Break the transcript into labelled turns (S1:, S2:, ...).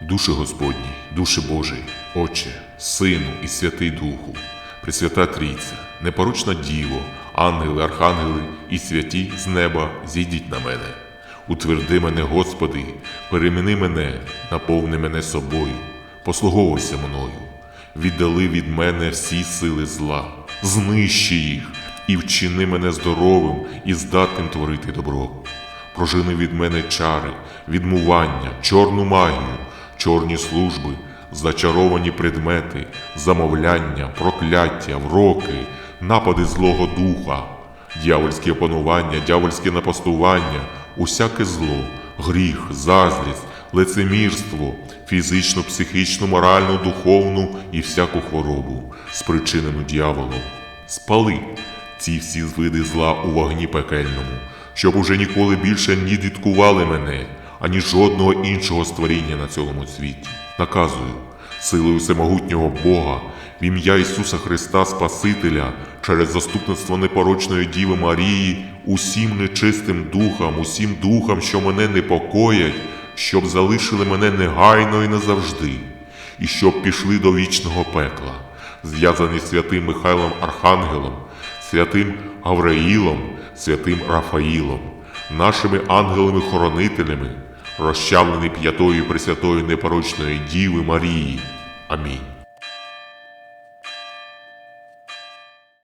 S1: Душе Господній, душе Божий, Отче, Сину і Святий Духу, Пресвята Трійця, непорочна Діво, ангели, архангели і святі з неба зійдіть на мене. Утверди мене, Господи, переміни мене, наповни мене собою, послуговуйся мною, віддали від мене всі сили зла, знищи їх і вчини мене здоровим і здатним творити добро. Прожени від мене чари, відмування, чорну магію, чорні служби, зачаровані предмети, замовляння, прокляття, вроки, напади злого духа, дявольське опанування, дявольське напастування, усяке зло, гріх, заздрість, лицемірство, фізичну, психічну, моральну, духовну і всяку хворобу, спричинену дьяволом. Спали ці всі види зла у вогні пекельному, щоб уже ніколи більше не діткували мене, ані жодного іншого створіння на цілому світі. Наказую силою всемогутнього Бога, в ім'я Ісуса Христа Спасителя, через заступництво непорочної Діви Марії, усім нечистим духам, усім духам, що мене непокоять, щоб залишили мене негайно і назавжди, і щоб пішли до вічного пекла, зв'язані святим Михайлом Архангелом, святим Гавраїлом, святим Рафаїлом, нашими ангелами-хоронителями, розчавлений п'ятою Пресвятою непорочної Діви Марії. Амінь.